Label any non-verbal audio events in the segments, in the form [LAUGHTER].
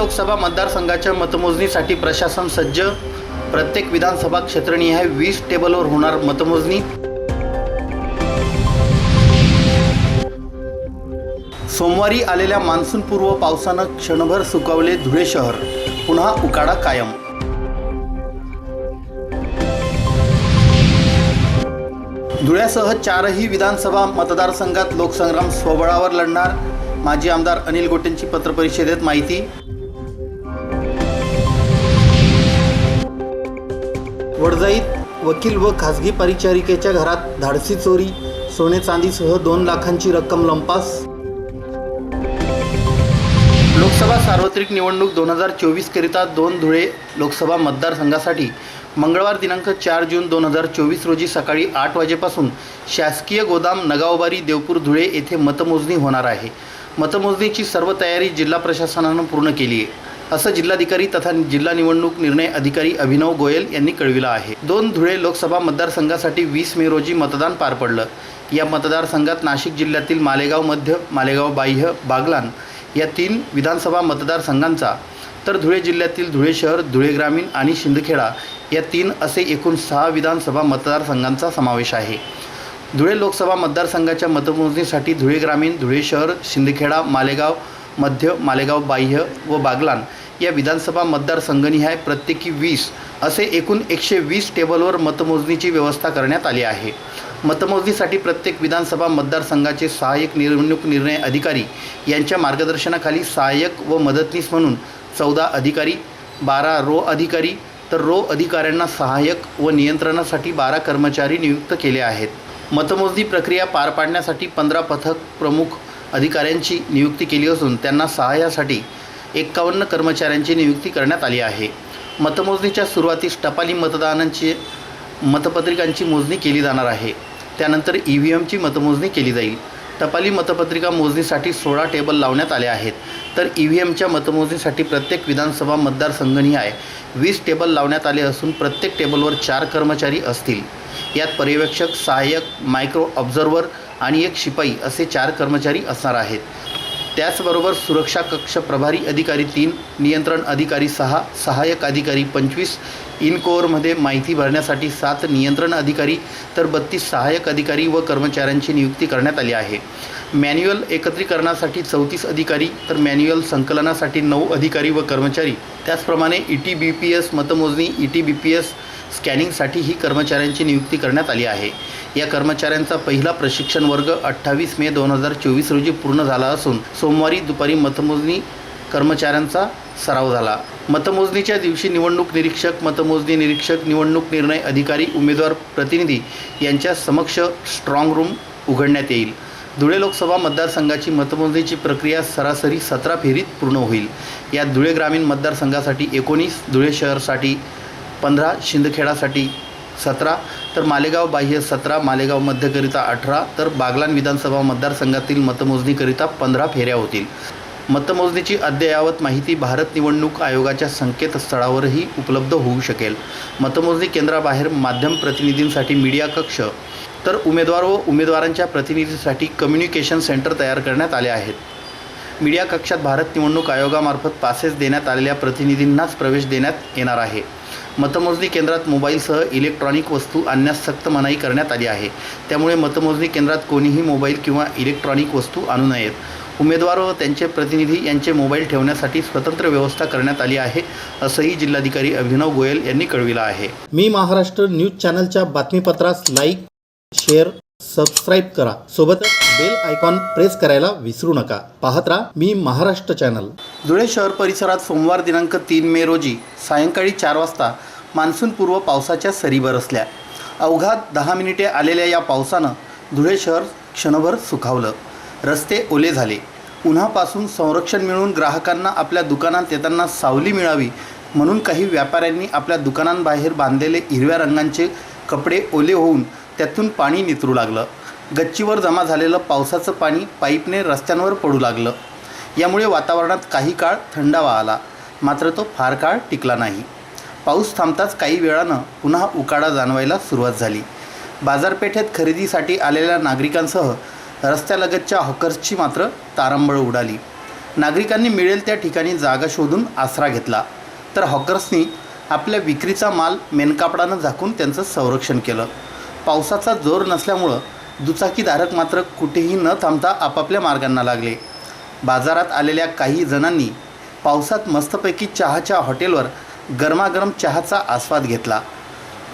लोकसभा मतदारसंघाच्या मतमोजणीसाठी प्रशासन सज्ज. प्रत्येक विधानसभा क्षेत्रनिहाय वीस टेबलवर होणार मतमोजणी. सोमवारी आलेल्या मान्सूनपूर्व पावसानं क्षणभर सुकावले धुळे शहर. पुन्हा उकाडा कायम. धुळ्यासह चारही विधानसभा मतदारसंघात लोकसंग्राम स्वबळावर लढणार. माजी आमदार अनिल गोटेंची पत्रपरिषदेत माहिती. वडजाईत वकील व खासगी परिचारिकेच्या घरात धाडसी चोरी सोने चांदीसह दोन लाखांची रक्कम लंपास. लोकसभा सार्वत्रिक निवडणूक दोन हजार चोवीसकरिता दोन धुळे लोकसभा मतदारसंघासाठी मंगळवार दिनांक चार जून दोन हजार चोवीस रोजी सकाळी आठ वाजेपासून शासकीय गोदाम नगावबारी देवपूर धुळे येथे मतमोजणी होणार आहे. मतमोजणीची सर्व तयारी जिल्हा प्रशासनानं पूर्ण केली आहे. असं जिल्हाधिकारी तथा जिल्हा निवडणूक निर्णय अधिकारी अभिनव गोयल यांनी कळविलं आहे. दोन धुळे लोकसभा मतदारसंघासाठी वीस मे रोजी मतदान पार पडलं. या मतदारसंघात नाशिक जिल्ह्यातील मालेगाव मध्य मालेगाव बाह्य बागलान या तीन विधानसभा मतदारसंघांचा तर धुळे जिल्ह्यातील धुळे शहर धुळे ग्रामीण आणि शिंदखेडा या तीन असे एकूण सहा विधानसभा मतदारसंघांचा समावेश आहे. धुळे लोकसभा मतदारसंघाच्या मतमोजणीसाठी धुळे ग्रामीण धुळे शहर शिंदखेडा मालेगाव मध्य मालेगाव बाह्य व बागलान या विधानसभा मतदारसंघनिहाय प्रत्येकी वीस असे एकूण एकशे वीस टेबलवर मतमोजणीची व्यवस्था करण्यात आली आहे. मतमोजणीसाठी प्रत्येक विधानसभा मतदारसंघाचे सहाय्यक निवडणूक निर्णय अधिकारी यांच्या मार्गदर्शनाखाली सहाय्यक व मदतनीस म्हणून चौदा अधिकारी बारा रो अधिकारी तर रो अधिकाऱ्यांना सहाय्यक व नियंत्रणासाठी बारा कर्मचारी नियुक्त केले आहेत. मतमोजणी प्रक्रिया पार पाडण्यासाठी पंधरा पथक प्रमुख अधिकाऱ्यांची नियुक्ती केली असून त्यांना सहाय्यासाठी एक्कावन्न कर्मचाऱ्यांची नियुक्ती करण्यात आली आहे. मतमोजणीच्या सुरुवातीस टपाली मतदानांची मतपत्रिकांची मोजणी केली जाणार आहे. त्यानंतर ई व्ही एमची मतमोजणी केली जाईल. टपाली मतपत्रिका मोजणीसाठी सोळा टेबल लावण्यात आले आहेत. तर ई व्ही एमच्या मतमोजणीसाठी प्रत्येक विधानसभा मतदारसंघनिहाय वीस टेबल लावण्यात आले असून प्रत्येक टेबलवर चार कर्मचारी असतील. यात पर्यवेक्षक सहाय्यक मायक्रो ऑब्झर्व्हर आणि एक शिपाई असे चार कर्मचारी असणार आहेत. त्याचबरोबर सुरक्षा कक्ष प्रभारी अधिकारी तीन नियंत्रण अधिकारी सहा सहाय्यक अधिकारी पंचवीस इनकोअरमध्ये माहिती भरण्यासाठी सात नियंत्रण अधिकारी तर बत्तीस सहाय्यक अधिकारी व कर्मचाऱ्यांची नियुक्ती करण्यात आली आहे. मॅन्युअल एकत्रीकरणासाठी चौतीस अधिकारी तर मॅन्युअल संकलनासाठी नऊ अधिकारी व कर्मचारी. त्याचप्रमाणे E T B P S मतमोजणी E T B P S स्कॅनिंगसाठीही कर्मचाऱ्यांची नियुक्ती करण्यात आली आहे. या कर्मचाऱ्यांचा पहिला प्रशिक्षण वर्ग अठ्ठावीस मे दोन हजार चोवीस रोजी पूर्ण झाला असून सोमवारी दुपारी मतमोजणी कर्मचाऱ्यांचा सराव झाला. मतमोजणीच्या दिवशी निवडणूक निरीक्षक मतमोजणी निरीक्षक निवडणूक निर्णय अधिकारी उमेदवार प्रतिनिधी यांच्या समक्ष स्ट्रॉंग रूम उघडण्यात येईल. धुळे लोकसभा मतदारसंघाची मतमोजणीची प्रक्रिया सरासरी सतरा फेरीत पूर्ण होईल. यात धुळे ग्रामीण मतदारसंघासाठी एकोणीस धुळे शहरसाठी पंधरा शिंदखेडासाठी सतरा तर मालेगाव बाह्य सतरा मालेगाव मध्यकरिता अठरा तर बागलान विधानसभा मतदारसंघातील मतमोजणीकरिता पंधरा फेऱ्या होतील. मतमोजणीची अद्ययावत माहिती भारत निवडणूक आयोगाच्या संकेतस्थळावरही उपलब्ध होऊ शकेल. मतमोजणी केंद्राबाहेर माध्यम प्रतिनिधींसाठी मीडिया कक्ष तर उमेदवार व उमेदवारांच्या प्रतिनिधीसाठी कम्युनिकेशन सेंटर तयार करण्यात आले आहेत. मीडिया कक्षात भारत निवडणूक आयोगामार्फत पासेस देण्यात आलेल्या प्रतिनिधींनाच प्रवेश देण्यात येणार आहे. मतमोजणी केंद्रात मोबाईलसह इलेक्ट्रॉनिक वस्तू आणण्यास सक्त मनाई करण्यात आली आहे. त्यामुळे मतमोजणी केंद्रात कोणीही मोबाईल किंवा इलेक्ट्रॉनिक वस्तू आणू नयेत. उमेदवार व त्यांचे प्रतिनिधी यांचे मोबाईल ठेवण्यासाठी स्वतंत्र व्यवस्था करण्यात आली आहे असंही जिल्हाधिकारी अभिनव गोयल यांनी कळविलं आहे. मी महाराष्ट्र न्यूज चॅनलच्या बातमीपत्रास लाईक शेअर सबस्क्राईब करा. सोबतच बेल आयकॉन प्रेस करायला विसरू नका. पाहत राहा मी महाराष्ट्र चॅनल धुळे शहर परिसरात सोमवार दिनांक तीन मे रोजी सायंकाळी चार वाजता मान्सूनपूर्व पावसाच्या सरी बरसल्या अवघात दहा मिनिटे आलेल्या या पावसानं धुळे शहर क्षणभर सुखावलं. रस्ते ओले झाले. उन्हापासून संरक्षण मिळून ग्राहकांना आपल्या दुकानात येताना सावली मिळावी म्हणून काही व्यापाऱ्यांनी आपल्या दुकानांबाहेर बांधलेले हिरव्या रंगांचे कपडे ओले होऊन त्यातून पाणी नितरू लागलं. गच्चीवर जमा झालेलं पावसाचं पाणी पाईपने रस्त्यांवर पडू लागलं. यामुळे वातावरणात काही काळ थंडावा आला मात्र तो फार काळ टिकला नाही. पाऊस थांबताच काही वेळानं पुन्हा उकाडा जाणवायला सुरुवात झाली. बाजारपेठेत खरेदीसाठी आलेल्या नागरिकांसह रस्त्यालगतच्या हॉकर्सची मात्र तारंबळ उडाली. नागरिकांनी मिळेल त्या ठिकाणी जागा शोधून आसरा घेतला. तर हॉकर्सनी आपल्या विक्रीचा माल मेनकापडानं झाकून त्यांचं संरक्षण केलं. पावसाचा जोर नसल्यामुळं दुचाकीधारक मात्र कुठेही न थांबता आपापल्या मार्गांना लागले. बाजारात आलेल्या काही जणांनी पावसात मस्तपैकी चहाच्या हॉटेलवर गरमागरम चहाचा आस्वाद घेतला.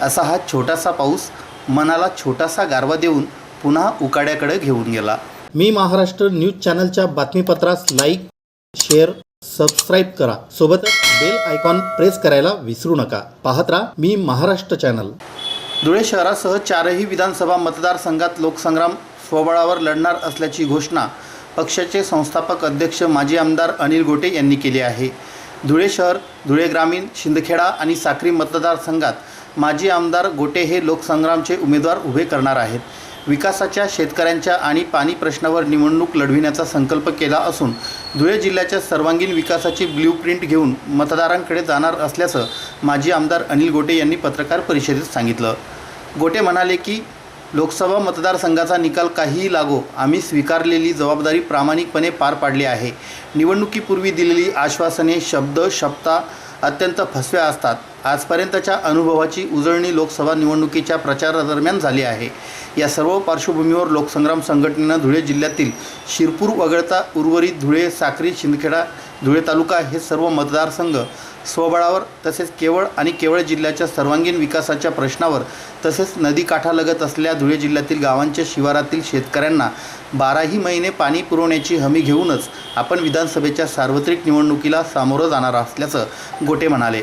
असा हा छोटासा पाऊस मनाला छोटासा गारवा देऊन पुन्हा उकाड्याकडे घेऊन गेला. मी महाराष्ट्र न्यूज चॅनलच्या बातमीपत्रास लाईक शेअर सबस्क्राईब करा. सोबतच बेल आयकॉन प्रेस करायला विसरू नका. पाहत राहा मी महाराष्ट्र चॅनल. धुळे शहरासह चारही विधानसभा मतदारसंघात लोकसंग्राम स्वबळावर लढणार असल्याची घोषणा पक्षाचे संस्थापक अध्यक्ष माजी आमदार अनिल गोटे यांनी केली आहे. धुळे शहर धुळे ग्रामीण शिंदखेडा आणि साक्री मतदारसंघात माजी आमदार गोटे हे लोकसंग्रामचे उमेदवार उभे करणार आहेत. विकासाच्या शेतकऱ्यांच्या आणि पाणी प्रश्नावर निवडणूक लढविण्याचा संकल्प केला असून धुळे जिल्ह्याच्या सर्वांगीण विकासाची ब्ल्यूप्रिंट घेऊन मतदारांकडे जाणार असल्याचं माजी आमदार अनिल गोटे यांनी पत्रकार परिषदेत सांगितलं. गोटे म्हणाले की लोकसभा मतदारसंघाचा निकाल काहीही लागो आम्ही स्वीकारलेली जबाबदारी प्रामाणिकपणे पार पाडली आहे. निवडणुकीपूर्वी दिलेली आश्वासने शब्द शब्दा अत्यंत फसव्या असतात. आजपर्यंतच्या अनुभवाची उजळणी लोकसभा निवडणुकीच्या प्रचारादरम्यान झाली आहे. या सर्व पार्श्वभूमीवर लोकसंग्राम संघटनेनं धुळे जिल्ह्यातील शिरपूर वगळता उर्वरित धुळे साक्री शिंदखेडा धुळे तालुका हे सर्व मतदारसंघ स्वबळावर तसेच केवळ आणि केवळ जिल्ह्याच्या सर्वांगीण विकासाच्या प्रश्नावर तसेच नदीकाठालगत असलेल्या धुळे जिल्ह्यातील गावांच्या शिवारातील शेतकऱ्यांना बाराही महिने पाणी पुरवण्याची हमी घेऊनच आपण विधानसभेच्या सार्वत्रिक निवडणुकीला सामोरं जाणार असल्याचं गोटे म्हणाले.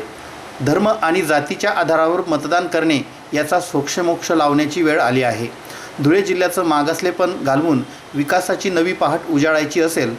धर्म आणि जातीच्या आधारावर मतदान करणे याचा सोक्षमोक्ष लावण्याची वेळ आली आहे. धुळे जिल्ह्याचं मागासलेपण घालवून विकासाची नवी पहाट उजाळायची असेल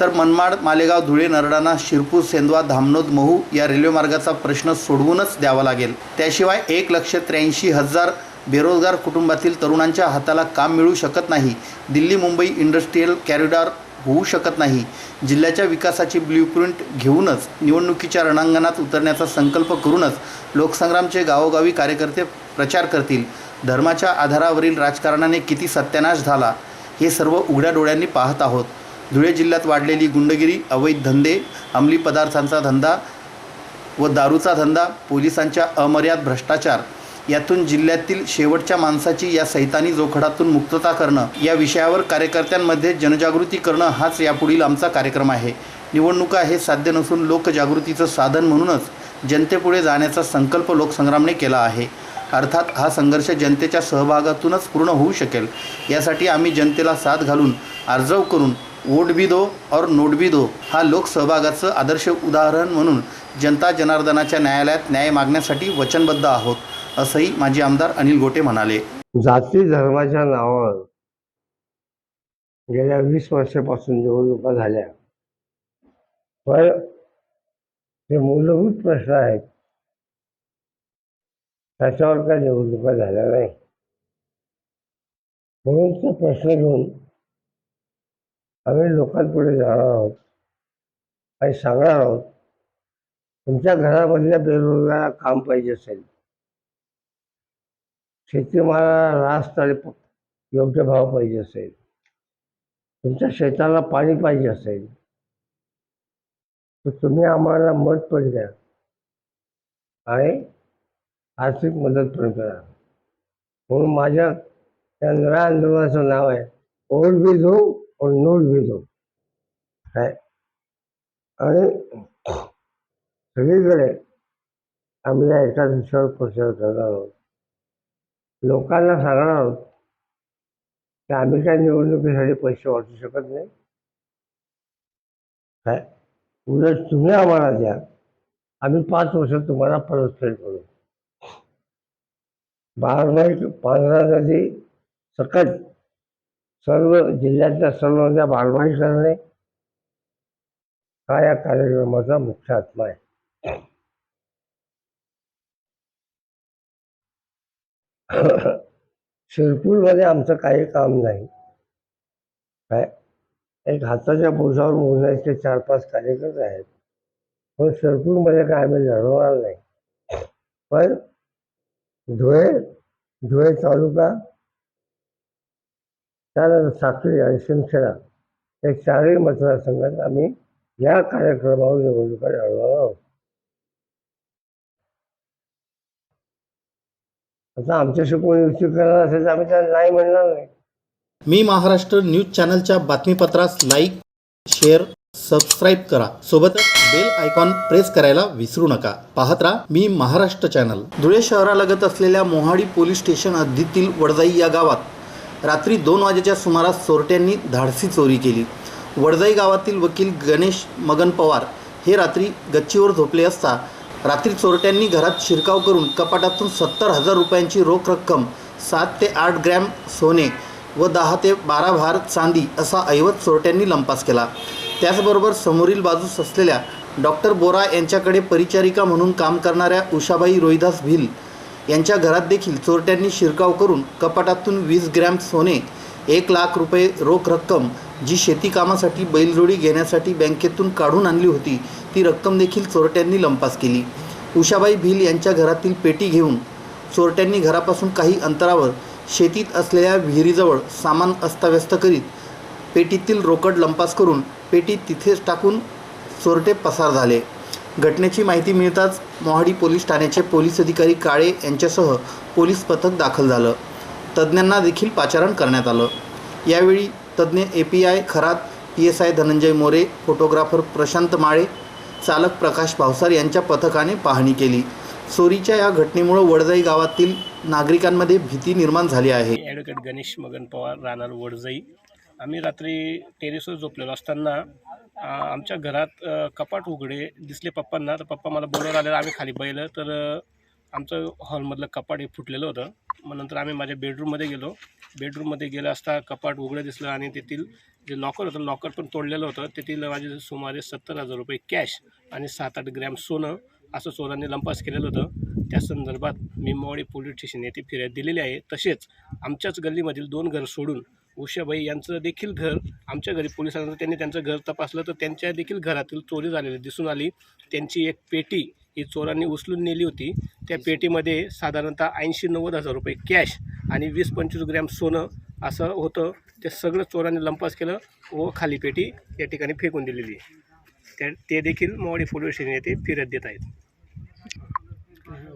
तर मनमाड मालेगाव धुळे नरडाणा शिरपूर सेंदवा धामनोद महू या रेल्वेमार्गाचा प्रश्न सोडवूनच द्यावा लागेल. त्याशिवाय एक लक्ष त्र्याऐंशी हजार बेरोजगार कुटुंबातील तरुणांच्या हाताला काम मिळू शकत नाही. दिल्ली मुंबई इंडस्ट्रीयल कॅरिडॉर होऊ शकत नाही. जिल्ह्याच्या विकासाची ब्ल्यूप्रिंट घेऊनच निवडणुकीच्या रणांगणात उतरण्याचा संकल्प करूनच लोकसंग्रामचे गावोगावी कार्यकर्ते प्रचार करतील. धर्माच्या आधारावरील राजकारणाने किती सत्यानाश झाला हे सर्व उघड्या डोळ्यांनी पाहत आहोत. धुळे जिल्ह्यात वाढलेली गुंडगिरी अवैध धंदे अंमली पदार्थांचा धंदा व दारूचा धंदा पोलिसांच्या अमर्याद भ्रष्टाचार यातून जिल्ह्यातील शेवटच्या माणसाची या सैतानी जोखडातून मुक्तता करणं या विषयावर कार्यकर्त्यांमध्ये जनजागृती करणं हाच यापुढील आमचा कार्यक्रम आहे. निवडणुका हे साध्य नसून लोकजागृतीचं साधन म्हणूनच जनतेपुढे जाण्याचा संकल्प लोकसंग्रामने केला आहे. अर्थात हा संघर्ष जनतेच्या सहभागातूनच पूर्ण होऊ शकेल. यासाठी आम्ही जनतेला साथ घालून अर्जव करून वोट भी दो और नोट भी दो हा लोकसहभागाचं आदर्श उदाहरण म्हणून जनता जनार्दनाच्या न्यायालयात न्याय मागण्यासाठी वचनबद्ध आहोत. असंही माजी आमदार अनिल गोटे म्हणाले. जाती धर्माच्या नावावर गेल्या वीस वर्षापासून निवडणुका झाल्या. पण जे मूलभूत प्रश्न आहेत. त्याच्यावर काय निवडणुका झाल्या नाही. म्हणून तो प्रश्न घेऊन आम्ही लोकांपुढे जाणार आहोत. आणि सांगणार आहोत तुमच्या घरामधल्या बेरोजगाराला काम पाहिजे असेल. शेतीमाला रास्त आणि योग्य भाव पाहिजे असेल. तुमच्या शेताला पाणी पाहिजे असेल. तर तुम्ही आम्हाला मत पण द्या. आणि आर्थिक मदत पण करा. म्हणून माझ्या त्या नव्या आंदोलनाचं नाव आहे ओल्ड बी दो और नोट बी दो काय? आणि सगळीकडे आम्ही या एका विषयावर प्रचार करणार आहोत. लोकांना सांगणार आहोत की आम्ही काय निवडणुकीसाठी पैसे वाचू शकत नाही. काय? उलट तुम्ही आम्हाला द्या. आम्ही पाच वर्ष तुम्हाला परतफेड करू. बारमाही पांढरा नदी सकट सर्व जिल्ह्यातल्या सर्व नद्या बारमाही करणे हा या कार्यक्रमाचा मुख्य आत्मा आहे. [LAUGHS] शिरपूरमध्ये आमचं काही काम नाही. काय? एक हाताच्या बोजावर मोजायचे चार पाच कार्यकर्ते आहेत. पण शिरपूरमध्ये काय आम्ही लढवणार नाही. पण धुळे धुळे तालुका त्यानंतर साखळी आणि शिंदखेडा या चारही मतदारसंघात आम्ही या कार्यक्रमावर निवडणुका लढवणार आहोत आता आमच्याशी कोणी युती करणार असेल तर आम्ही त्याला नाही म्हणणार नाही. मी महाराष्ट्र न्यूज चॅनलच्या बातमीपत्रास लाईक शेअर सबस्क्राईब करा. सोबतच बेल आयकॉन प्रेस करायला विसरू नका. पाहत राहा मी महाराष्ट्र चॅनल. धुळे शहरालगत असलेल्या मोहाडी पोलीस स्टेशन हद्दीतील वडजाई या गावात रात्री दोन वाजेच्या सुमारास चोरट्यांनी धाडसी चोरी केली. वडजाई गावातील वकील गणेश मगन पवार हे रात्री गच्चीवर झोपले असता रात्री चोरट्यांनी घरात शिरकाव करून कपाटातून सत्तर हजार रुपयांची रोख रक्कम सात ते आठ ग्रॅम सोने व दहा ते बारा भार चांदी असा ऐवत चोरट्यांनी लंपास केला. त्याचबरोबर समोरील बाजूस असलेल्या डॉक्टर बोरा यांच्याकडे परिचारिका म्हणून काम करणाऱ्या उषाबाई रोहिदास भिल यांच्या घरात देखील चोरट्यांनी शिरकाव करून कपाटातून वीस ग्रॅम सोने एक लाख रुपये रोख रक्कम जी शेती कामासाठी बैलजोडी घेण्यासाठी बँकेतून काढून आणली होती ती रक्कम देखील चोरट्यांनी लंपास केली. उषाबाई भिल यांच्या घरातील पेटी घेऊन चोरट्यांनी घरापासून काही अंतरावर शेतीत असलेल्या विहिरीजवळ सामान अस्ताव्यस्त करीत पेटीतील रोकड लंपास करून पेटी तिथेच टाकून चोरटे पसार झाले. घटनेची माहिती मिळताच मोहाडी पोलीस ठाण्याचे पोलीस अधिकारी काळे यांच्यासह पोलीस पथक दाखल झालं. तज्ज्ञांना देखील पाचारण करण्यात आलं. यावेळी तज्ज्ञ A P I Kharat P S I Dhananjay More photographer Prashant Male चालक प्रकाश भावसार यांच्या पथकाने पाहणी केली. चोरीच्या या घटनेमुळे वडजाई गावातील नागरिकांमध्ये भीती निर्माण झाली आहे. ॲडव्होकेट गणेश मगन पवार राहणार वडजाई. आम्ही रात्री टेरेसवर झोपलेलो असताना आमच्या घरात कपाट उघडे दिसले पप्पांना. तर पप्पा मला बोलवर आले आम्ही खाली बैलं तर आमचं हॉलमधलं कपाट हे फुटलेलं होतं. मग नंतर आम्ही माझ्या बेडरूममध्ये गेलो. बेडरूममध्ये गेलं असता कपाट उघडं दिसलं आणि तेथील जे लॉकर होतं लॉकर पण तोडलेलं होतं. तेथील माझे सुमारे सत्तर हजार रुपये कॅश आणि सात आठ ग्रॅम सोनं असं चोरांनी लंपास केलेलं होतं. त्या संदर्भात मी मोवाडी पोलीस स्टेशन येथे फिर्याद दिलेली आहे. तसेच आमच्याच गल्लीमधील दोन घर सोडून उषाबाई यांचं देखील घर आमच्या घरी पोलिसांना त्यांनी त्यांचं घर तपासलं तर त्यांच्या देखील घरातील चोरी झालेली दिसून आली. त्यांची एक पेटी ही चोरांनी उचलून नेली होती. त्या पेटीमध्ये साधारणतः ऐंशी नव्वद हजार रुपये कॅश आणि वीस पंचवीस ग्रॅम सोनं असं होतं. ते सगळं चोरांनी लंपास केलं व खाली पेटी या ठिकाणी फेकून दिलेली आहे. त्या ते देखील मोवाडी पोलीस स्टेशन येथे फिर्याद देत आहेत.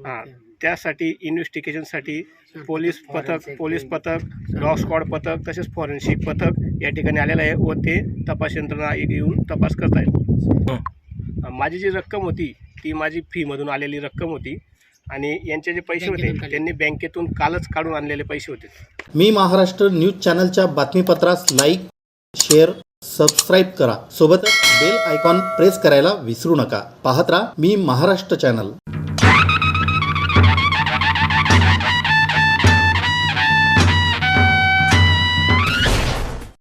हां त्यासाठी इन्व्हेस्टिगेशनसाठी पोलीस पथक पोलीस पथक डॉग स्क्वॉड पथक तसेच फॉरेन्सिक पथक या ठिकाणी आलेलं आहे व ते तपास यंत्रणा येऊन तपास करत आहेत माझी जी रक्कम होती ती माझी फीमधून आलेली रक्कम होती. आणि यांचे जे पैसे होते त्यांनी बँकेतून कालच काढून आणलेले पैसे होते. मी महाराष्ट्र न्यूज चॅनलच्या बातमीपत्रास लाईक शेअर सबस्क्राईब करा. सोबतच बेल आयकॉन प्रेस करायला विसरू नका. पाहत राहा मी महाराष्ट्र चॅनल